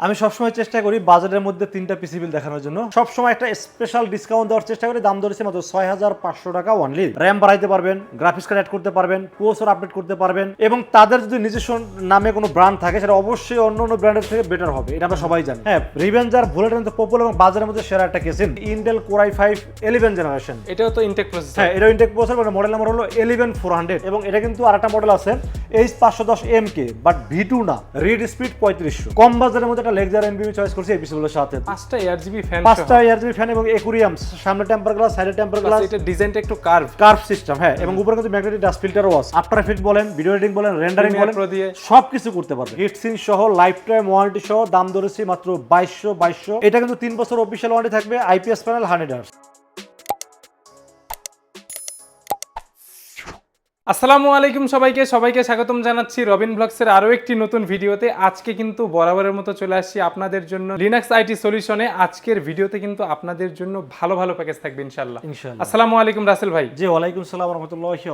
আমি সবসময় চেষ্টা করি বাজারের মধ্যে তিনটা পিসি বিল দেখানোর জন্য। সবসময় একটা স্পেশাল ডিসকাউন্ট দেওয়ার চেষ্টা করি। দাম ধরেছে মাত্র ছয় হাজার পাঁচশো টাকা অনলি র্যাম বাড়াইতে পারবেন গ্রাফিক্স কার্ড অ্যাড করতে পারবেন প্রসেসর আপডেট করতে পারবেন এবং তাদের যদি নিজস্ব নামে কোনো ব্র্যান্ড থাকে সেটা অবশ্যই অন্য অন্য ব্র্যান্ডের থেকে বেটার হবে। এটা আমরা সবাই জানি। হ্যাঁ রিভেঞ্জার বুলেট কিন্তু পপুলার এবং বাজারের মধ্যে সেরা একটা casing. Intel core i five eleven generation এটাও তো ইনটেক প্রসেসর হ্যাঁ এটা ইনটেক প্রসেসর মানে মডেল নাম্বার হলো ইলেভেন ফোর হান্ড্রেড এবং এটা কিন্তু আরেকটা মডেল আছে এইচ পাঁচশো দশ M K but V two না। রিড স্পিড পঁয়ত্রিশশো। কম বাজারের মধ্যে একটা লেগজার এনবিবি চয়েস করছি এই পিসগুলোর সাথে। পাঁচটা এআরজিবি ফ্যান পাঁচটা এআরজিবি ফ্যান এবং একুরিয়াম সামনে টেম্পার গ্লাস সাইডে টেম্পার গ্লাস এটা ডিজাইনটা একটু কার্ভ কার্ভ সিস্টেম হ্যাঁ এবং উপরে কিন্তু ম্যাগনেটিক ডাস্ট ফিল্টারও আছে। আফটার এফেক্ট বলেন ভিডিও এডিটিং বলেন রেন্ডারিং বলেন। সব কিছু করতে পারবে। হিট সিন সহ লাইফ টাইম ওয়ারেন্টি সহ দাম ধরেছি মাত্র বাইশশো বাইশশো। এটা কিন্তু তিন বছর অফিসিয়াল ওয়ারেন্টি থাকবে আইপিএস প্যানেল হান্ড্রেড আসসালামু আলাইকুম সবাইকে সবাইকে স্বাগতম জানাচ্ছি রবিন ব্লগসের আরও একটি নতুন ভিডিওতে। আজকে কিন্তু বরাবরের মতো চলে আসছি আপনাদের জন্য লিনাক্স আইটি সলিউশনে আজকের ভিডিওতে কিন্তু আপনাদের জন্য ভালো ভালো প্যাকেজ থাকবে ইনশাল্লাহ ইনশাআল্লাহ। আসসালামু আলাইকুম রাসেল ভাই। জি ওয়ালাইকুম সালাম রহমতুল্লাহি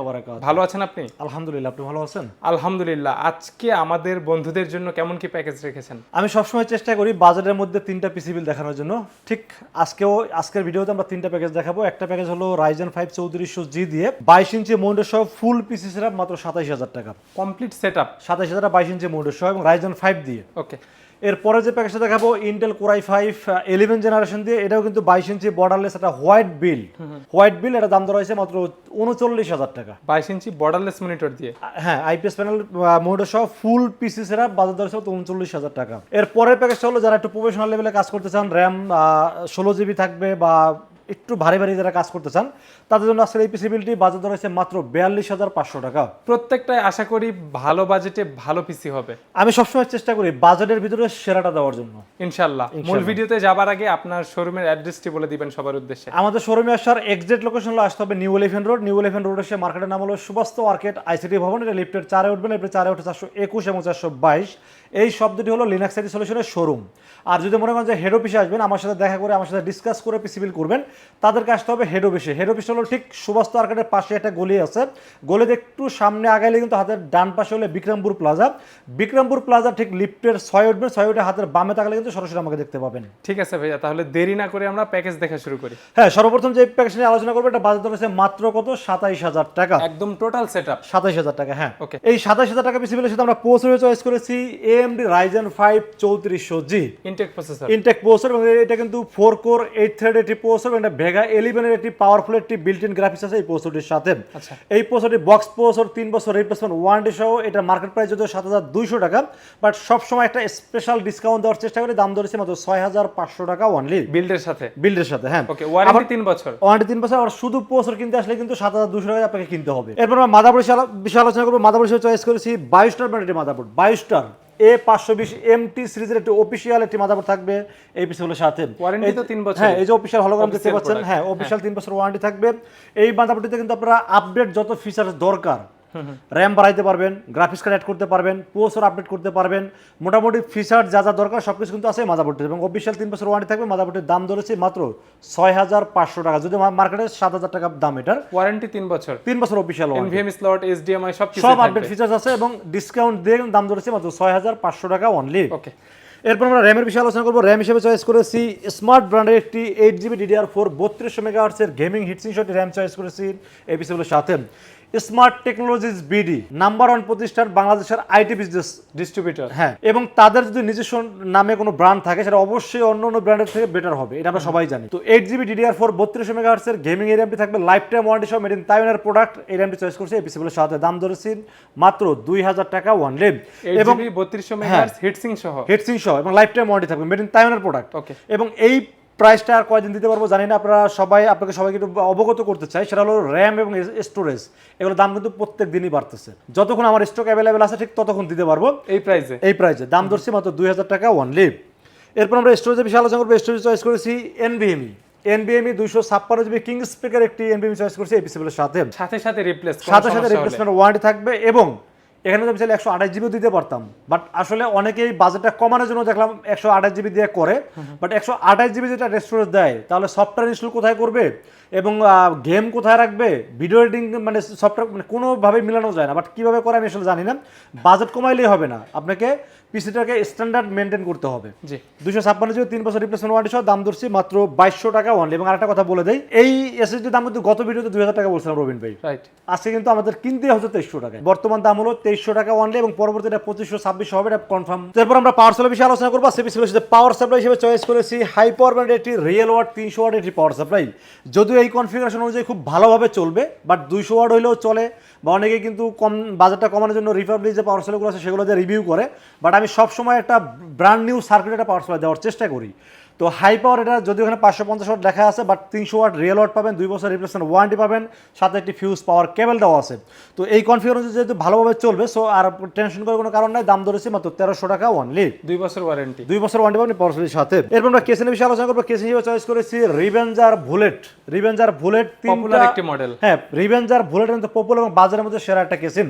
ভালো আছেন আপনি? আলহামদুলিল্লাহ আপনি ভালো আছেন? আলহামদুলিল্লাহ। আজকে আমাদের বন্ধুদের জন্য কেমন কি প্যাকেজ রেখেছেন? আমি সবসময় চেষ্টা করি বাজারের মধ্যে তিনটা পিসি বিল দেখানোর জন্য। ঠিক আজকেও আজকের ভিডিওতে আমরা তিনটা প্যাকেজ দেখাবো। একটা প্যাকেজ হলো রাইজেন ফাইভ চৌত্রিশশো জি দিয়ে বাইশ ইঞ্চি মৌন্ডের সহ ফুল পিসি সেটআপ মাত্র সাতাইশ হাজার টাকা। কমপ্লিট সেট আপ সাতাইশ হাজার বাইশ ইঞ্চি মৌন্ডের সহ এবং রাইজেন ফাইভ দিয়ে। ওকে এরপরে যে প্যাকেজটা দেখাবো Intel core i five eleven generation দিয়ে এটাও কিন্তু বাইশ ইঞ্চি বর্ডারলেস একটা হোয়াইট বিল হোয়াইট বিল এটা দাম ধরা হয়েছে মাত্র উনচল্লিশ হাজার টাকা। বাইশ ইঞ্চি বর্ডারলেস মনিটর দিয়ে। হ্যাঁ আইপিএস প্যানেল মোটর সহ ফুল পিসি সেরা বাজার হিসেবে উনচল্লিশ হাজার টাকা। এর পরের প্যাকেজটা হলো যারা একটু প্রফেশনাল লেভেলে কাজ করতে চান র্যাম ষোলো জিবি থাকবে বা একটু ভারী ভারী যারা কাজ করতে চান তাদের জন্য আজকের এই পিসি বিলটি বাজার দর মাত্র বিয়াল্লিশ হাজার পাঁচশো টাকা। প্রত্যেকটাই আশা করি ভালো বাজেটে ভালো পিসি হবে। আমি সবসময় চেষ্টা করি বাজেটের ভিতরে সেরাটা দেওয়ার জন্য। ইনশাল্লাহ মূল ভিডিওতে যাবার আগে আপনার শোরুমের অ্যাড্রেসটি বলে দিবেন সবার উদ্দেশ্যে। আমাদের শোরুমে আসার এক্সাক্ট লোকেশন হলো আসতে হবে New Elephant Road New Elephant Road এসে মার্কেটের নাম হলো সুবাস্ত মার্কেট আইসিটি ভবন। এটা লিফটের চারে উঠবেন লিফটের চারে উঠে চারশো একুশ এবং চারশো বাইশ। এই শব্দটি হলো লিনাক্স আইটি সলিউশনের শোরুম আর যদি মনে করেন যে হেড অফিসে আসবেন আমার সাথে দেখা করে আমার সাথে ডিসকাস করে পিসিবিল করবেন তাদেরকে আসতে হবে হেড অফিসে হেড অফিস হলো ঠিক সুবাস্ত মার্কেটের পাশে একটা গলি আছে। গলিতে একটু সামনে আগাইলে কিন্তু হাতের ডান পাশে হলে বিক্রমপুর প্লাজা বিক্রমপুর প্লাজা ঠিক লিফটের ছয় উঠবেন ছয় উঠে হাতের বামে তাকালে কিন্তু সরাসরি আমাকে দেখতে পাবেন। ঠিক আছে ভাইয়া তাহলে দেরি না করে আমরা প্যাকেজ দেখা শুরু করি। হ্যাঁ সর্বপ্রথম যে প্যাকেজ নিয়ে আলোচনা করব এটা বাজার হচ্ছে মাত্র কত? সাতাইশ হাজার টাকা। একদম টোটাল সেটআপ সাতাইশ হাজার টাকা হ্যাঁ। ওকে এই সাতাইশ হাজার টাকা পিসি সাথে আমরা পোস্টারে চয়েস করেছি এম এএমডি রাইজেন ফাইভ চৌত্রিশশো G intact processor intact processor এবং এটা কিন্তু ফোর কোর এইট থ্রেড একটি পোস্টার এবং এটা ভেগা এলিভেনের একটি পাওয়ারফুল একটি বিল্ট ইন গ্রাফিক্স আছে এই পোস্টারটির সাথে। আচ্ছা। এই পোস্টারটি বক্স পোস্টার তিন বছর রিপ্লেসমেন্ট ওয়ারেন্টি সহ এটা মার্কেট প্রাইস যদিও সাত হাজার দুইশো টাকা বাট সবসময় একটা স্পেশাল ডিসকাউন্ট দেওয়ার চেষ্টা করি দাম ধরেছে মাত্র ছয় হাজার পাঁচশো টাকা অনলি বিল্ডের সাথে? বিল্ডের সাথে হ্যাঁ। ওকে ওয়ারেন্টি তিন বছর? ওয়ারেন্টি তিন বছর আর শুধু পোস্টার কিনতে আসলে কিন্তু সাত হাজার দুশো টাকা আপনাকে কিনতে হবে। এরপর আমরা মাদাবোর্ড বিষয়ে আলোচনা করব। মাদাবোর্ড চয়েস করেছি বাইশটার ব্র্যান্ডের মাদাবোর্ড বাইশটার এ পাঁচশো বিশ এম টি সিরিজের একটি অফিসিয়াল একটি মাদাবোর্ড থাকবে এই পিসগুলোর সাথে। ওয়ারেন্টি তো তিন বছর হ্যাঁ এই যে অফিসিয়াল হলোগ্রাম দেখতে পাচ্ছেন হ্যাঁ অফিসিয়াল তিন বছর ওয়ারেন্টি থাকবে। এই মাদাবোর্ডটিতে কিন্তু আপনারা আপডেট যত ফিচার দরকার র্যাম বাড়াইতে পারবেন গ্রাফিক্স কার্ড অ্যাড করতে পারবেন প্রসেসর আপডেট করতে পারবেন মোটামুটি ফিচার যা যা দরকার সব কিছু কিন্তু আছে মাদাবোর্ডে এবং অফিসিয়াল তিন বছর ওয়ারেন্টি থাকবে মাদাবোর্ডের দাম ধরেছে মাত্র ছয় হাজার পাঁচশো টাকা। যদি মার্কেটে সাত হাজার টাকা দাম এটার ওয়ারেন্টি তিন বছর। তিন বছর অফিসিয়াল এনভিএম স্লট এইচডিএমআই সব সব আপডেট ফিচার্স আছে এবং ডিসকাউন্ট দিয়ে দাম ধরেছে মাত্র ছয় হাজার পাঁচশো টাকা অনলি ওকে এরপর আমরা র্যামের বিষয়ে আলোচনা করব। র্যাম হিসেবে চয়েস করেছি স্মার্ট ব্র্যান্ডের একটি এইট জিবি ডিডিআর ফোর বত্রিশশো মেগাহার্সের গেমিং হিটসিং শটি র্যাম চয়েস করেছি এই বিষয়গুলোর সাথে। Smart Technologies BD number one প্রতিষ্ঠান বাংলাদেশের আইটি বিজনেস ডিস্ট্রিবিউটর। হ্যাঁ। এবং তাদের যদি নিজস্ব নামে কোনো ব্র্যান্ড থাকে সেটা অবশ্যই অন্য অন্য ব্র্যান্ডের থেকে বেটার হবে। এটা আমরা সবাই জানি। তো এইট জিবি ডিডিআর ফোর বত্রিশশো মেগাহার্সের গেমিং এই র্যামটি থাকবে লাইফ টাইম ওয়ারেন্টি সহ মেড ইন তাইওয়ানের প্রোডাক্ট এই র্যামটি চয়েস করছে। এই পিসিগুলোর সাথে দাম ধরেছি মাত্র দুই হাজার টাকা ওয়ান লেম এইট এবং জিবি বত্রিশশো মেগাহার্টজ হিটসিং সহ। হেডসিং সহ এবং লাইফ টাইম ওয়ারেন্টি থাকবে মেড ইন তাইওয়ানের প্রোডাক্ট Okay. এবং এই প্রাইসটা আর কয়দিন দিতে পারব জানি না। আপনারা সবাই আপনাকে সবাইকে একটু অবগত করতে চাই সেটা হলো র্যাম এবং স্টোরেজ। এগুলোর দাম কিন্তু প্রত্যেক দিনই বাড়তেছে। যতক্ষণ আমার স্টক অ্যাভেলেবেল আছে ঠিক ততক্ষণ দিতে পারব। এই প্রাইসে এই প্রাইসে দাম ধরছি মাত্র দুই হাজার টাকা ওয়ানলি এরপর আমরা স্টোরেজের বিষয়ে আলোচনা করব। স্টোরেজ চয়েস করেছি এনবিএমই এনবিএমই দুইশো ছাপ্পান্ন জিবি কিং স্পিকার একটি এনবিএমই চয়েস করেছি এই পিসিগুলোর সাথে। সাথে সাথে রিপ্লেস সাথে সাথে রিপ্লেসমেন্ট ওয়ারেন্টি থাকবে এবং এখানে তো আমি চাইলে একশো আঠাশ জিবিও দিতে পারতাম। বাট আসলে অনেকেই বাজেটটা কমানোর জন্য দেখলাম একশো আঠাশ জিবি দিয়ে করে। বাট একশো আঠাশ জিবি যেটা রেস্টোরেজ দেয়, তাহলে সফটওয়্যার ইনস্টল কোথায় করবে? এবং গেম কোথায় রাখবে? ভিডিও এডিটিং মানে সফটওয়্যার মানে কোনোভাবে মিলানো যায় না। বাট কীভাবে করে আমি আসলে জানি না। বাজেট কমাইলেই হবে না। আপনাকে পিসিটাকে স্ট্যান্ডার্ড মেনটেন করতে হবে। জি। দুশো ছাপ্পান্ন জিবি তিন বছর রিপ্লেসমেন্ট ওয়ারেন্টি সহ দাম ধরছি মাত্র বাইশশো টাকা অনলি এবং আরেকটা কথা বলে দেয় এই এসএসডি দাম কিন্তু গত ভিডিওতে দুই হাজার টাকা বলছিলাম রবিন ভাই। রাইট আজকে কিন্তু আমাদের কিনতে হচ্ছে তেইশশো টাকায়। বর্তমান দাম হলো তেইশশো টাকা অনলি এবং পরবর্তী এটা পঁচিশশো ছাব্বিশশো হবে এটা কনফার্ম তারপর আমরা পাওয়ার সাপ্লাই বিষয়ে আলোচনা করব। সে বিষয়ে পাওয়ার সাপ্লাই হিসেবে চয়েস করেছি হাই পাওয়ার ব্যান্ড একটি রিয়েল ওয়াট তিনশো ওয়াট একটি পাওয়ার সাপ্লাই যদিও এই কনফিগারেশন অনুযায়ী খুব ভালোভাবে চলবে বাট দুইশো ওয়াট হইলেও চলে। বা অনেকে কিন্তু কম বাজারটা কমানোর জন্য রিপাবলিক যে পাওয়ার সাপ্লাইগুলো আছে সেগুলো যে রিভিউ করে। বাট আমি সবসময় একটা ব্র্যান্ড নিউ সার্কিট একটা পাওয়ার সাপ্লাই দেওয়ার চেষ্টা করি। তো হাই পাওয়ার এটা যদি ওখানে পাঁচশো পঞ্চাশ ওয়াট লেখা আছে বাট তিনশো ওয়াট রিয়েল ওয়াট পাবেন দুই বছর রিপ্লেসমেন্ট ওয়ারেন্টি পাবেন সাথে একটি ফিউজ পাওয়ার কেবল দেওয়া আছে। তো এই কনফিগারেশন যেহেতু ভালোভাবে চলবে সো আর টেনশন করার কোনো কারণ নাই দাম ধরেছে মাত্র তেরোশো টাকা ওয়ানলি দুই বছর ওয়ারেন্টি দুই বছর ওয়ারেন্টি পাবেন পাওয়ার সাথে। এরপর আমরা কেসেনের বিষয়ে আলোচনা করব। কেসেন হিসেবে চয়েস করেছি Revenger bullet Revenger bullet popular একটি মডেল হ্যাঁ রিভেঞ্জার বুলেট পপুলার এবং বাজারের মধ্যে সেরা একটা কেসিন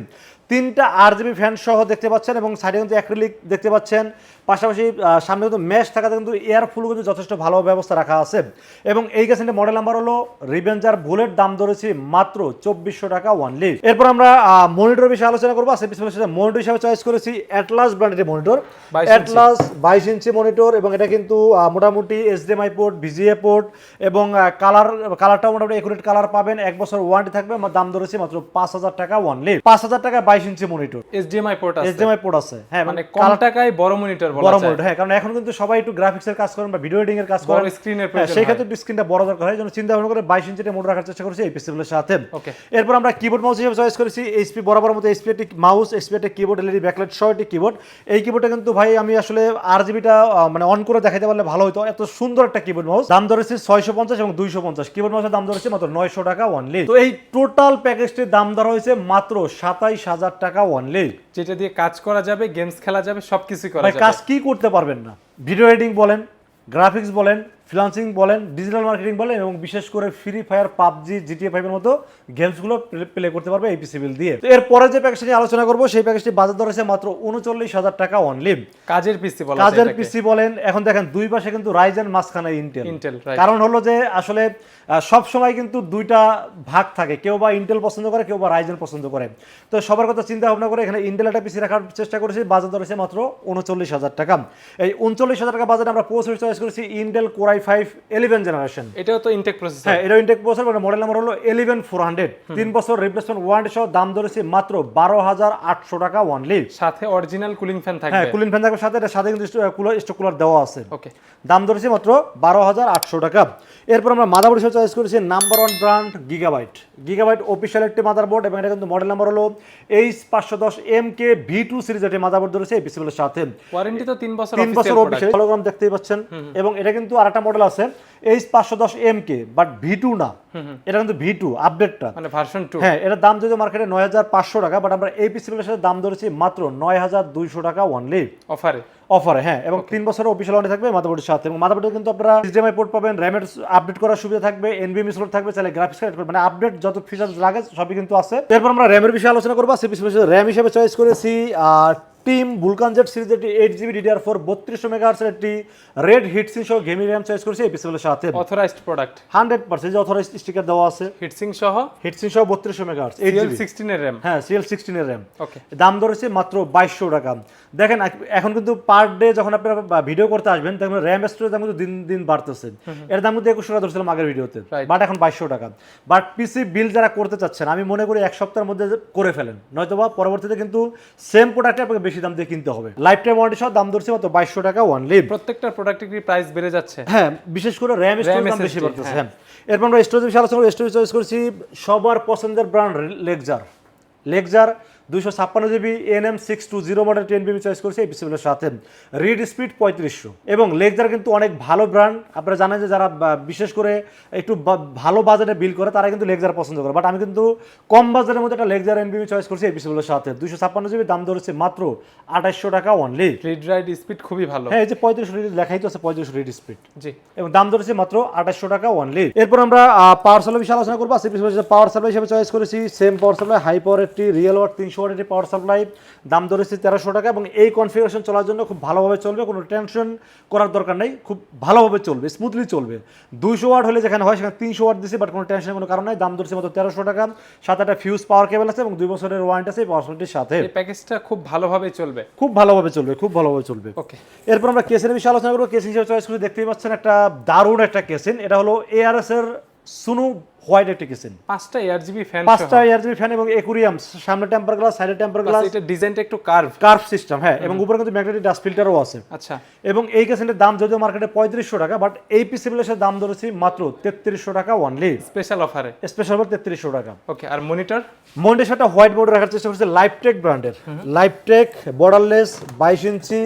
তিনটা আর জিবি ফ্যান সহ দেখতে পাচ্ছেন এবং সাইডে কিন্তু অ্যাক্রিলিক দেখতে পাচ্ছেন। পাশাপাশি সামনে কিন্তু ম্যাশ থাকাতে কিন্তু এয়ার ফুল কিন্তু যথেষ্ট ভালো ব্যবস্থা রাখা আছে। এবং এই কেসিনটা মডেল নাম্বার হলো রিভেঞ্জার বুলেট দাম ধরেছি মাত্র চব্বিশশো টাকা ওয়ানলি এরপর আমরা মনিটর বিষয়ে আলোচনা করব। আছে পিছনে মনিটর হিসাবে চয়েস করেছি অ্যাটলাস ব্র্যান্ডের মনিটর 22 অ্যাটলাস বাইশ ইঞ্চি মনিটর এবং এটা কিন্তু মোটামুটি এইচডিএমআই পোর্ট ভিজিএ পোর্ট এবং কালার কালারটাও মোটামুটি একুরেট কালার পাবেন। এক বছর ওয়ারেন্টি থাকবে দাম ধরেছি মাত্র পাঁচ হাজার টাকা ওয়ানলি পাঁচ হাজার টাকা বাইশ ইঞ্চি মনিটর এইচডিএমআই পোর্ট আছে। এইচডিএমআই পোর্ট আছে। হ্যাঁ মানে কম টাকায় বড় মনিটর বড় মনিটর হ্যাঁ কারণ এখন কিন্তু সবাই একটু গ্রাফিক্সের কাজ করেন বা ভিডিও এডিং এর কাজ করেন। স্ক্রিনের হ্যাঁ, সেই ক্ষেত্রে একটু স্ক্রিনটা বড় দরকার হয় জন্য চিন্তা ভাবনা করে বাইশ ইঞ্চিটা মোটর রাখার চেষ্টা করেছি এই পিসিগুলোর সাথে. এরপর আমরা কিবোর্ড মাউস হিসেবে চয়েস করেছি এইচপি বরাবর মতো এইচপি একটি মাউস এইচপি একটা কিবোর্ড এলইডি ব্যাকলাইট সহ একটি কিবোর্ড এই কিবোর্ডটা কিন্তু ভাই আমি আসলে আর জিবিটা মানে অন করে দেখাতে পারলে ভালো হতো এত সুন্দর একটা কিবোর্ড মাউস দাম ধরেছে ছয়শো পঞ্চাশ এবং দুইশো পঞ্চাশ। কিবোর্ড মাউসের দাম ধরেছে মাত্র নয়শো টাকা অনলি তো এই টোটাল প্যাকেজটির দাম ধরা হয়েছে মাত্র সাতাইশ হাজার টাকা অনলি যেটা দিয়ে কাজ করা যাবে গেমস খেলা যাবে সবকিছুই করা যাবে। কাজ কি করতে পারবেন না? ভিডিও এডিটিং বলেন গ্রাফিক্স বলেন ফ্রিলান্সিং বলেন ডিজিটাল মার্কেটিং বলেন এবং বিশেষ করে ফ্রি ফায়ার পাবজি জিটিএ ফাইভের মতো গেমসগুলো প্লে করতে পারবে এই পিসি বিল দিয়ে। তো এরপরে যে প্যাকেজটি নিয়ে আলোচনা করব সেই প্যাকেজটি বাজার দর আছে মাত্র উনচল্লিশ হাজার টাকা অনলি কাজের পিসি বলা কাজের পিসি বলেন এখন দেখেন দুই পাশে কিন্তু রাইজেন মাঝখানে ইন্টেল right. কারণ হলো যে আসলে সব সময় কিন্তু দুইটা ভাগ থাকে কেউ বা ইন্টেল পছন্দ করে কেউ বা রাইজেন পছন্দ করে। তো সবার কথা চিন্তা ভাবনা করে এখানে ইন্টেল একটা পিসি রাখার চেষ্টা করেছি বাজার দর হচ্ছে মাত্র উনচল্লিশ হাজার টাকা। এই উনচল্লিশ হাজার টাকা বাজারে আমরা প্রসেসর চয়েস করেছি Intel core i five eleven generation এটাও তো ইনটেক প্রসেসর হ্যাঁ এটা ইন্টেক প্রসেসর মানে মডেল নাম্বার হলো ইলেভেন ফোর হান্ড্রেড তিন বছর রিপ্লেসমেন্ট ওয়ারেন্টি সহ দাম ধরেছি মাত্র বারো হাজার আটশো টাকা ওয়ানলি সাথে অরিজিনাল কুলিং ফ্যান হ্যাঁ কুলিং ফ্যান থাকবে সাথে এটার সাথে কিন্তু কুলার স্টক কুলার দেওয়া আছে। ওকে দাম ধরেছি মাত্র বারো হাজার আটশো টাকা। এরপর আমরা মাদারবোর্ড হিসেবে চয়েস করেছি number one brand Gigabyte Gigabyte official একটি মাদারবোর্ড এবং এটা কিন্তু মডেল নাম্বার হলো এইচ পাঁচশো দশ M K V two series একটি মাদারবোর্ড ধরেছে এই সাথে। ওয়ারেন্টি তো তিন বছর তিন বছর অফিসিয়াল দেখতেই পাচ্ছেন। এবং এটা কিন্তু আরেকটা মডেল আছে এইচ পাঁচশো দশ M K but V two না। এটা কিন্তু ভি টু আপডেটটা মানে ভার্সন টু হ্যাঁ এটার দাম যদি মার্কেটে নয় হাজার পাঁচশো টাকা বাট আমরা এই পিসিগুলোর সাথে দাম ধরেছি মাত্র নয় হাজার দুইশো টাকা ওয়ানলি অফারে অফারে হ্যাঁ এবং তিন বছরের অফিসিয়াল ওয়ারেন্টি থাকবে মাদারবোর্ডের সাথে। এবং মাদারবোর্ডে কিন্তু আপনারা HDMI পোর্ট পাবেন র্যামের আপডেট করার সুবিধা থাকবে এনবিএমই স্লোট থাকবে চাইলে গ্রাফিক্স কার্ড মানে আপডেট যত ফিচার্স লাগে সবই কিন্তু আছে। এরপর আমরা র্যামের বিষয়ে আলোচনা করব। সিপিসি র্যাম হিসেবে চয়েস করেছি আর টিম বুলকান জেট সিরিজ একটি এইট জিবি ডিডিআর ফোর বত্রিশশো মেগাহার্সের একটি রেড হিটসিং সহ গেমিং র্যাম চয়েস করেছি এই পিসিগুলোর সাথে। Authorised product hundred percent authorise sticker দেওয়া আছে। হিটসিং সহ? হিটসিং সহ বত্রিশশো মেগাহার্স এইট জিবি সিক্সটিনের র্যাম হ্যাঁ সিএল সিক্সটিনের র্যাম ওকে দাম ধরেছে মাত্র বাইশশো টাকা। দেখেন এখন কিন্তু পার ডে যখন আপনারা ভিডিও করতে আসবেন তখন র্যাম স্টোরেজ দাম কিন্তু দিন দিন বাড়তেছে। এর দাম কিন্তু একুশশো টাকা ধরছিলাম আগের ভিডিওতে বাট এখন বাইশশো টাকা। বাট পিসি বিল যারা করতে চাচ্ছেন আমি মনে করি এক সপ্তাহের মধ্যে করে ফেলেন। নয়তো বা পরবর্তীতে কিন্তু সেম প্রোডাক্টে আপনাকে বেশি দাম দিয়ে কিনতে হবে। লাইফ টাইম ওয়ারেন্টি সহ দাম ধরছে মাত্র বাইশশো টাকা ওয়ান লিভ প্রত্যেকটা প্রোডাক্টের কি প্রাইস বেড়ে যাচ্ছে? হ্যাঁ বিশেষ করে র্যাম স্টোরেজ দাম বেশি বাড়তেছে হ্যাঁ। এরপর আমরা স্টোরেজ বিষয়ে আলোচনা স্টোরেজ চয়েস করেছি সবার পছন্দের ব্র্যান্ড লেকজার লেগজার দুইশো ছাপ্পান্ন GB N M six two zero model ten বিবি চয়েস করেছি এই পিসিগুলোর সাথে। রিড স্পিড পঁয়ত্রিশশো। এবং লেগজার কিন্তু অনেক ভালো ব্র্যান্ড আপনারা জানেন যে যারা বিশেষ করে একটু ভালো বাজারে বিল করে তারা কিন্তু লেগজার পছন্দ করে। বাট আমি কিন্তু কম বাজারের মধ্যে একটা লেগজার এন বিবি চয়েস করছি এই সাথে। দুইশো ছাপ্পান্ন জিবি দাম ধরেছে মাত্র আঠাশশো টাকা অনলি রিড রাইড স্পিড খুবই ভালো। হ্যাঁ এই যে পঁয়ত্রিশ রিড লেখাই তো আছে পঁয়ত্রিশ রিড স্পিড জি। এবং দাম ধরেছে মাত্র আঠাশশো টাকা অনলি এরপর আমরা পাওয়ার সাপ্লাই বিষয়ে আলোচনা করব। পাওয়ার সাপ্লাই হিসেবে চয়েস করেছি। Same power supply high power একটি রিয়েল ওয়াট তিনশো তিনশো ওয়াটের পাওয়ার সাপ্লাই দাম ধরেছি তেরোশো টাকা এবং এই কনফিগারেশন চলার জন্য খুব ভালোভাবে চলবে কোনো টেনশন করার দরকার নেই খুব ভালোভাবে চলবে স্মুথলি চলবে। দুইশো ওয়াট হলে যেখানে হয় সেখানে তিনশো ওয়াট দিছি বাট কোনো টেনশনের কোনো কারণ নাই দাম ধরেছে মাত্র তেরোশো টাকা সাত একটা ফিউজ পাওয়ার কেবল আছে এবং দুই বছরের ওয়ারেন্ট আছে এই পাওয়ার সাপ্লাইটির সাথে। প্যাকেজটা খুব ভালোভাবে চলবে। খুব ভালোভাবে চলবে খুব ভালোভাবে চলবে। ওকে এরপর আমরা কেসের বিষয়ে আলোচনা করব। কেস হিসেবে চয়েস করে দেখতেই পাচ্ছেন একটা দারুণ একটা কেসিন এটা হলো এআরএস এর সুনু হোয়াইট একটা কেসিন পাঁচটা এয়ারজিবি ফ্যান পাঁচটা এয়ারজিবি ফ্যান এবং একুরিয়াম সামনে টেম্পার গ্লাস সাইডে টেম্পার গ্লাস। এটা ডিজাইনটা একটু কার্ভ কার্ভ সিস্টেম হ্যাঁ এবং উপরে কিন্তু ম্যাগনেটিক ডাস্ট ফিল্টারও আছে। আচ্ছা। এবং এই কেসিনের দাম যদিও মার্কেটে পঁয়ত্রিশশো টাকা বাট এই পিসিবিলের দাম ধরেছি মাত্র তেত্রিশশো টাকা ওয়ানলি স্পেশাল অফারে স্পেশাল অফার তেত্রিশশো টাকা। ওকে আর মনিটর মন্ডের সাথে হোয়াইট বোর্ড রাখার চেষ্টা করছে লাইফটেক ব্র্যান্ডের লাইফটেক বর্ডারলেস বাইশ ইঞ্চি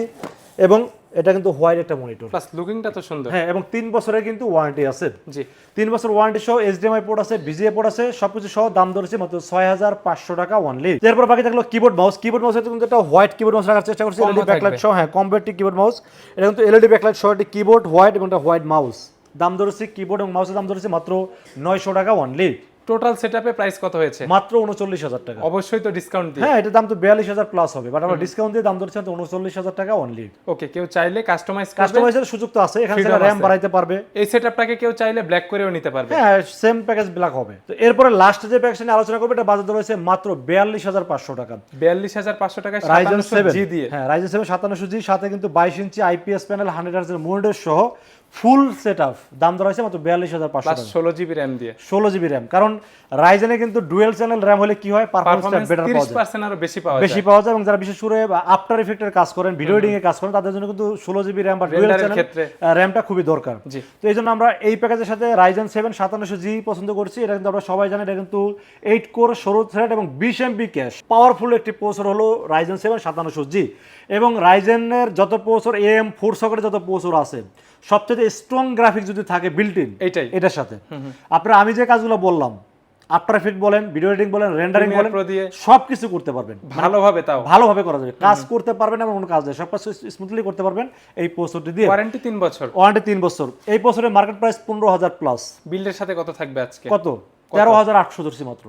এবং এটা কিন্তু হোয়াইট একটা মনিটর প্লাস লুকিংটা তো সুন্দর। হ্যাঁ এবং তিন বছরের কিন্তু ওয়ারেন্টি আছে। জি। তিন বছর ওয়ারেন্টি সহ এইচডিএমআই পোর্ট আছে ভিজিএ পোর্ট আছে সবকিছু সহ দাম ধরেছে মাত্র ছয় হাজার পাঁচশো টাকা ওয়ানলি এরপর বাকি থাকল কিবোর্ড মাউস কিবোর্ড মাউস কিন্তু একটা হোয়াইট কিবোর্ড মাউস রাখার চেষ্টা করছি এলইডি ব্যাকলাইট সহ হ্যাঁ কম্পেটিভ কিবোর্ড মাউস এটা কিন্তু এলইডি ব্যাকলাইট সহ একটি কিবোর্ড হোয়াইট এবং একটা হোয়াইট মাউস দাম ধরেছে কিবোর্ড এবং মাউসের দাম ধরেছে মাত্র নয়শো টাকা ওয়ানলি টোটাল সেটআপে প্রাইস কত হয়েছে? মাত্র উনচল্লিশ হাজার টাকা। অবশ্যই তো ডিসকাউন্ট দিয়ে। হ্যাঁ এটার দাম তো বিয়াল্লিশ হাজার প্লাস হবে বাট আমরা ডিসকাউন্ট দিয়ে দাম ধরেছি উনচল্লিশ হাজার টাকা অনলি ওকে কেউ চাইলে কাস্টমাইজ কাস্টমাইজের সুযোগ তো আছে এখানে Freedom র্যাম বাড়াইতে পারবে। এই সেটআপটাকে কেউ চাইলে ব্ল্যাক করেও নিতে পারবে। হ্যাঁ সেম প্যাকেজ ব্ল্যাক হবে। তো এরপরে লাস্ট যে প্যাকেজ নিয়ে আলোচনা করবে এটা বাজার দর হয়েছে মাত্র বিয়াল্লিশ হাজার পাঁচশো টাকা। বিয়াল্লিশ হাজার পাঁচশো টাকায় রাইজেন সেভেন জি দিয়ে। হ্যাঁ রাইজেন সেভেন সাতান্নশো জি সাথে কিন্তু বাইশ ইঞ্চি আইপিএস প্যানেল হান্ড্রেড হার্জের মোল্ডের সহ ফুল সেট আপ দাম ধরা হয়েছে মাত্র বিয়াল্লিশ হাজার পাঁচশো ষোলো জিবি র্যাম দিয়ে। ষোলো জিবি র্যাম কারণ রাইজেনে কিন্তু ডুয়েল চ্যানেল র্যাম হলে কি হয়? পারফরমেন্সটা পারফরমেন্স বেটার পাওয়া যায়। আরও বেশি পাওয়া বেশি পাওয়া যায় এবং যারা বিশেষ করে আফটার ইফেক্টের কাজ করেন ভিডিও এডিং এর কাজ করেন তাদের জন্য কিন্তু ষোলো জিবি র্যাম বা ডুয়েল চ্যানেল র্যামটা খুবই দরকার। তো এই জন্য আমরা এই প্যাকেজের সাথে রাইজেন সেভেন সাতান্নশো জি পছন্দ করছি। এটা কিন্তু আমরা সবাই জানি এটা কিন্তু এইট কোর সরু থ্রেড এবং বিশ এমবি ক্যাশ পাওয়ারফুল একটি প্রসেসর হলো রাইজেন সেভেন সাতান্নশো জি এবং রাইজেনের যত প্রসেসর এম ফোর সকেটে যত প্রসেসর আছে সবচেয়ে স্ট্রং গ্রাফিক যদি থাকে বিল্ট ইন এইটাই এটার সাথে। আপনারা আমি যে কাজগুলো বললাম আফটার এফেক্ট বলেন ভিডিও এডিটিং বলেন রেন্ডারিং বলেন সব কিছু করতে পারবেন। ভালোভাবে তাও। ভালোভাবে করা যাবে। কাজ করতে পারবেন এবং কোনো কাজ নেই। সব কাজ স্মুথলি করতে পারবেন এই প্রসেসরটি দিয়ে। ওয়ারেন্টি তিন বছর। ওয়ারেন্টি তিন বছর। এই বছরের মার্কেট প্রাইস পনেরো হাজার প্লাস বিল্ডের সাথে কত থাকবে আজকে? কত? তেরো হাজার আটশো ধরছি মাত্র।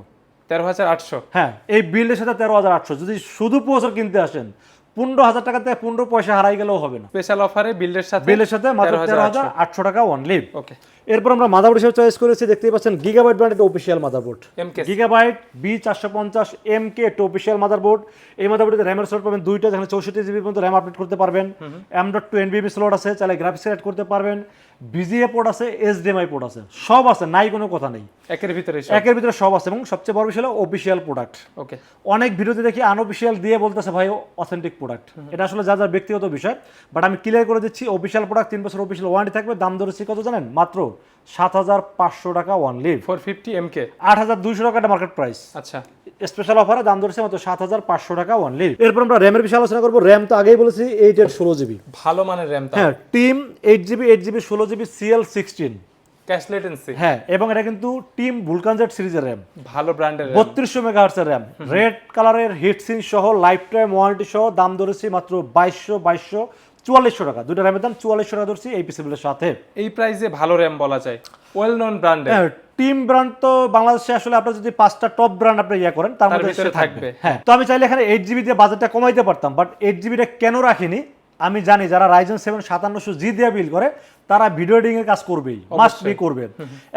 তেরো হাজার আটশো। হ্যাঁ এই বিল্ডের সাথে তেরো হাজার আটশো। যদি শুধু প্রসেসর কিনতে আসেন পনেরো হাজার টাকাতে পনেরো পয়সা হারাই গেলেও হবে না। স্পেশাল অফারে বিলের সাথে বিলের সাথে মাত্র তেরো হাজার আটশো। টাকা অনলি ওকে এরপর আমরা মাদারবোর্ড হিসেবে চয়েস করেছি দেখতেই পাচ্ছেন গিগাবাইট ব্র্যান্ডের official motherboard MK Gigabyte B চারশো পঞ্চাশ এম কে একটু অফিসিয়াল মাদারবোর্ড এই মাদারবোর্ডে র্যামের স্লট পাবেন দুইটা যেখানে চৌষট্টি জিবি পর্যন্ত র্যাম আপডেট করতে পারবেন। M dot two NVMe slot আছে চাইলে গ্রাফিক্স অ্যাড করতে পারবেন। বিজিএ পোর্ট আছে এইচডিএমআই পোর্ট আছে সব আছে নাই কোনো কথা নেই। একের ভিতরে একের ভিতরে সব আছে এবং সবচেয়ে বড় বিষয় হলো অফিসিয়াল প্রোডাক্ট ওকে। অনেক ভিডিওতে দেখি আনঅফিসিয়াল দিয়ে বলতেছে ভাই অথেন্টিক প্রোডাক্ট এটা আসলে যা যার ব্যক্তিগত বিষয় বাট আমি ক্লিয়ার করে দিচ্ছি অফিসিয়াল প্রোডাক্ট তিন বছর অফিসিয়াল ওয়ারেন্টি থাকবে দাম ধরেছি কত জানেন? মাত্র সাত হাজার পাঁচশো টাকা ওয়ান লিভ ফোর ফিফটি এম কে আট হাজার দুইশো টাকা মার্কেট প্রাইস আচ্ছা। স্পেশাল অফারে দাম ধরেছে মাত্র সাত হাজার পাঁচশো টাকা ওয়ান লিভ এরপর আমরা র্যামের বিষয়ে আলোচনা করব। র্যাম তো আগেই বলেছি এইট এর ষোলো জিবি ভালো মানের র্যাম হ্যাঁ Team eight GB eight GB ষোলো GB CL sixteen. Cache latency. হ্যাঁ এবং এটা কিন্তু টিম সিরিজের র্যাম। ভালো ব্র্যান্ডের বত্রিশশো মেগাহার্সের র্যাম। রেড কালারের সহ লাইফ টাইম ওয়ারেন্টি সহ দাম ধরেছি মাত্র বাইশশো বাইশশো চুয়াল্লিশশো টাকা। দুটো র্যামের দাম চুয়াল্লিশশো টাকা ধরছি এই পিসিবিলের সাথে। এই প্রাইসে ভালো র্যাম বলা যায়। ওয়েল নন ব্র্যান্ডের হ্যাঁ টিম ব্র্যান্ড তো বাংলাদেশে আসলে আপনার যদি পাঁচটা টপ ব্র্যান্ড আপনি ইয়ে করেন তার মধ্যে থাকবে। থাকবে। হ্যাঁ তো আমি চাইলে এখানে এইট জিবি দিয়ে বাজেটটা কমাইতে পারতাম বাট এইট জিবিটা কেন রাখিনি? আমি জানি যারা রাইজেন সেভেন সাতান্নশো জি দিয়ে বিল করে তারা ভিডিও এডিং এর কাজ করবেই মাস্ট বি করবেন।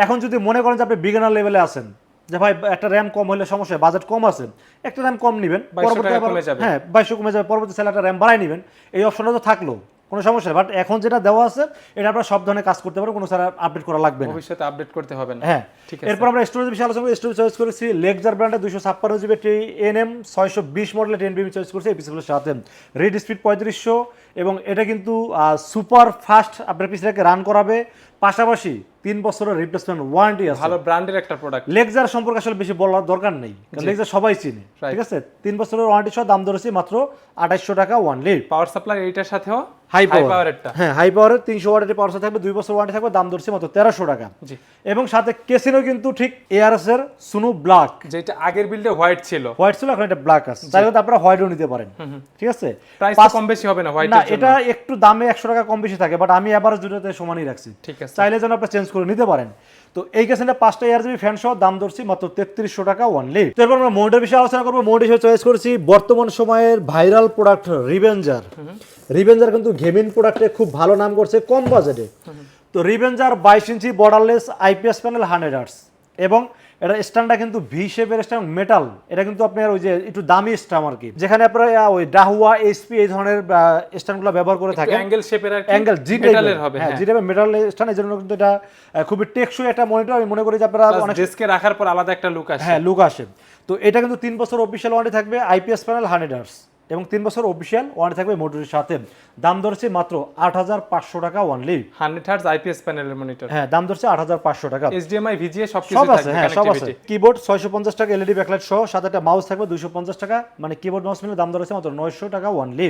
এখন যদি মনে করেন যে আপনি বিগিনার লেভেলে আছেন যে ভাই একটা র্যাম কম হলে সমস্যা বাজেট কম আছে একটা র্যাম কম নেবেন 2200 টাকা কমে যাবে। হ্যাঁ বাইশশো কমে যাবে পরবর্তী স্যালারি একটা র্যাম বাড়াই নেবেন এই অপশনটা তো থাকল। কোনো সমস্যা বাট এখন যেটা দেওয়া আছে এটা আপনারা সব ধরনের কাজ করতে পারবেন কোনো স্যার আপডেট করা লাগবে না। ভবিষ্যতে আপডেট করতে হবে না। হ্যাঁ। ঠিক আছে। এরপর আমরা স্টোরেজ বিষয়ে আলোচনা করি। স্টোরেজ চয়েস করেছি লেকজার ব্র্যান্ডের দুশো ছাপ্পান্ন জিবি টি এন এম ছয়শো বিশ মডেলের টেন বিবি চয়েস করেছি এই পিসিগুলোর সাথে। রেড স্পিড পঁয়ত্রিশশো এবং এটা কিন্তু সুপার ফাস্ট আপনার পিসিটাকে রান করাবে। পাশাপাশি তিন বছরের রিপ্লেসমেন্ট ওয়ারেন্টি আছে। ভালো ব্র্যান্ডের একটা প্রোডাক্ট লেকজার সম্পর্কে আসলে বেশি বলার দরকার নেই। কারণ লেকজার সবাই চিনে। ঠিক আছে? তিন বছরের ওয়ারেন্টি সহ দাম ধরেছি মাত্র আঠাইশশো টাকা ওয়ান লিভ পাওয়ার সাপ্লাই এইটার সাথেও হাই হাই পাওয়ার। পাওয়ারেরটা। হ্যাঁ হাই পাওয়ারের তিনশো ওয়াটের পাওয়ার থাকবে দুই বছর ওয়ারেন্টি থাকবে দাম ধরছে মাত্র তেরোশো টাকা। এবং সাথে কেসিনো কিন্তু ঠিক এআরএস এর সুনু ব্ল্যাক যেটা আগের বিল্ডে হোয়াইট ছিল। হোয়াইট ছিল এখন এটা ব্ল্যাক আছে। তাই আপনারা হোয়াইটও নিতে পারেন। ঠিক আছে? প্রাইস কম বেশি হবে না হোয়াইট না এটা একটু দামে একশো টাকা কম বেশি থাকে বাট আমি এবার দুটোতে সমানই রাখছি। ঠিক আছে। চাইলে যেন আপনি চেঞ্জ করে নিতে পারেন। তো এই কেসিনটা পাঁচটা ইয়ার জিবি ফ্যান সহ দাম ধরছি মাত্র তেত্রিশশো টাকা ওয়ানলি তো এরপর আমরা মোডের বিষয়ে আলোচনা করব। মোড হিসেবে চয়েস করেছি বর্তমান সময়ের ভাইরাল প্রোডাক্ট রিভেঞ্জার রিভেঞ্জার কিন্তু গেমিং প্রোডাক্টে খুব ভালো নাম করছে কম বাজেটে তো রিভেঞ্জার বাইশ inch borderless IPS panel hundred hertz এবং এটা স্ট্যান্ডটা কিন্তু ভি শেপের স্ট্যান্ড মেটাল এটা কিন্তু আপনার ওই যে একটু দামি স্ট্যাম্প আর কি। যেখানে আপনারা ওই ডাহুয়া এসপি এই ধরনের স্ট্যান্ডগুলো ব্যবহার করে থাকে অ্যাঙ্গেল শেপের আর অ্যাঙ্গেল জি মেটালের হবে হ্যাঁ হ্যাঁ। জি টাইপের মেটাল স্ট্যান্ড এর জন্য কিন্তু এটা খুবই টেকসই একটা মনিটর আমি মনে করি যে আপনারা অনেক ডেস্কে রাখার পর আলাদা একটা লুক আসে। হ্যাঁ লুক আসে। তো এটা কিন্তু তিন বছর অফিসিয়াল ওয়ারেন্টি থাকবে আইপিএস প্যানেল হান্ড্রেড আর্স এবং তিন বছর অফিসিয়াল ওয়ারেন্টি থাকবে মোটরের সাথে। দাম ধরছে মাত্র আট হাজার পাঁচশো টাকা ওয়ানলি হান্ড্রেড হার্টজ আইপিএস প্যানেলের মনিটর হ্যাঁ দাম ধরছে আট হাজার পাঁচশো টাকা। এইচডিএমআই ভিজিএ সব সব আছে হ্যাঁ সব আছে। কিবোর্ড ছয়শো পঞ্চাশ টাকা এলইডি ব্যাকলাইট সহ সাথে একটা মাউস থাকবে দুশো পঞ্চাশ টাকা মানে কিবোর্ড মাউস মিলে দাম ধরা হয়েছে মাত্র নয়শো টাকা ওয়ানলি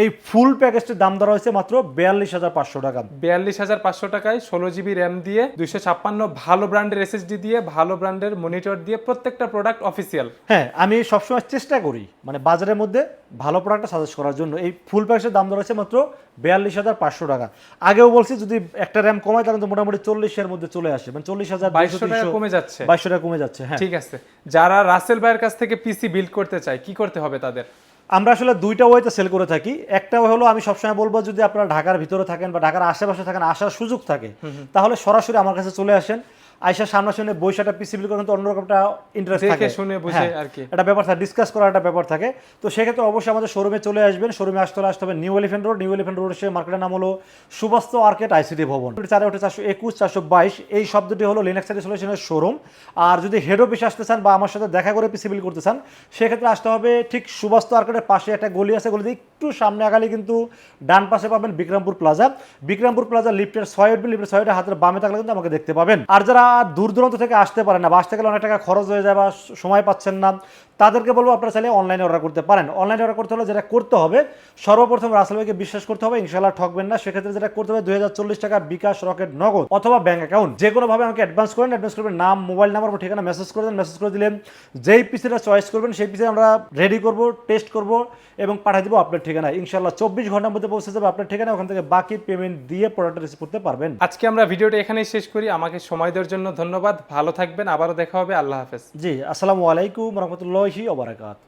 এই ফুল প্যাকেজটির দাম ধরা হয়েছে মাত্র বিয়াল্লিশ হাজার পাঁচশো টাকা। বিয়াল্লিশ হাজার পাঁচশো টাকায় ষোলো জিবি র্যাম দিয়ে দুইশো ছাপ্পান্ন ভালো ব্র্যান্ডের এসএসডি দিয়ে ভালো ব্র্যান্ডের মনিটর দিয়ে প্রত্যেকটা প্রোডাক্ট অফিসিয়াল হ্যাঁ আমি সবসময় চেষ্টা করি মানে বাজারের মধ্যে ভালো প্রোডাক্টটা সাজেস্ট করার জন্য। এই ফুল প্যাকেজের দাম ধরা হয়েছে মাত্র বিয়াল্লিশ হাজার পাঁচশো টাকা। আগেও বলছি যদি একটা র্যাম কমায় তাহলে তো মোটামুটি চল্লিশের মধ্যে চলে আসে। মানে চল্লিশ হাজার বাইশশো টাকা কমে যাচ্ছে। বাইশশো টাকা কমে যাচ্ছে হ্যাঁ। ঠিক আছে। যারা রাসেল ভাইয়ের কাছ থেকে পিসি বিল্ড করতে চায় কি করতে হবে তাদের? আমরা আসলে দুইটা ওয়েতে সেল করে থাকি। একটা হলো আমি সবসময় বলব যদি আপনারা ঢাকার ভিতরে থাকেন বা ঢাকার আশেপাশে থাকেন আসার সুযোগ থাকে তাহলে সরাসরি আমার কাছে চলে আসেন। আইসা সামনাসামনি বৈশাটা পিসি বিল করেন তো অন্যরকম একটা ইন্টারেস্ট থাকে। শুনে বুঝে হ্যাঁ, আর কি। একটা ব্যাপার থাকে ডিসকাস করার একটা ব্যাপার থাকে। তো সেক্ষেত্রে অবশ্যই আমাদের শোরুমে চলে আসবেন। শোরুমে আসতে হলে আসতে হবে New Elephant Road New Elephant Road সে মার্কেটের নাম হলো সুবাস্ত আর্কেট আইসিটি ভবন। চারে ওঠে চারশো একুশ চারশো বাইশ এই শব্দটি হলো লিনাক্স সলিউশনের শোরুম আর যদি হেড অফিসে আসতে চান বা আমার সাথে দেখা করে পিসি বিল করতে চান সেক্ষেত্রে আসতে হবে ঠিক সুবাস্ত আর্কেটের পাশে একটা গলি আছে। গলিতে একটু সামনে আগালে কিন্তু ডান পাশে পাবেন বিক্রমপুর প্লাজা বিক্রমপুর প্লাজা লিফটের ছয় উঠবে। লিফটের ছয়টা হাতের বামে থাকলে কিন্তু আমাকে দেখতে পাবেন। আর যারা দূর দূরান্ত থেকে আসতে পারেন না। বা আসতে গেলে অনেক টাকা খরচ হয়ে যায় বা সময় পাচ্ছেন না। তাদেরকে বলব আপনারা চাইলে অনলাইনে অর্ডার করতে পারেন। অনলাইনে অর্ডার করতে হলে যেটা করতে হবে, সর্বপ্রথম রাসেল ভাইকে বিশ্বাস করতে হবে ইনশাল্লাহ ঠকবেন না। সেক্ষেত্রে যেটা করতে হবে, দুই টাকা বিকাশ রকেট নগদ অথবা ব্যাঙ্ক অ্যাকাউন্ট যে কোনোভাবে আমাকে অ্যাডভান্স করেন অ্যাডভান্স করবেন, নাম মোবাইল নাম্বার বা ঠিকানা মেসেজ করে দেন মেসেজ করে দিলেন। যেই পিসিটা চয়েস করবেন, সেই পিসে আমরা রেডি করব টেস্ট করব এবং পাঠিয়ে দেবো আপনার ঠিকানায়। ইনশাল্লাহ চব্বিশ ঘণ্টার মধ্যে পৌঁছে যাবে আপনার ঠিকানা ওখান থেকে বাকি পেমেন্ট দিয়ে প্রোডাক্টটা রিসিভ করতে পারবেন। আজকে আমরা ভিডিওটা এখানেই শেষ করি। আমাকে সময় দেওয়ার জন্য ধন্যবাদ। ভালো থাকবেন। আবারও দেখা হবে। আল্লাহ হাফেজ। জি আসসালামু আলাইকুম রহমতুল্লাহি ওবরাকাত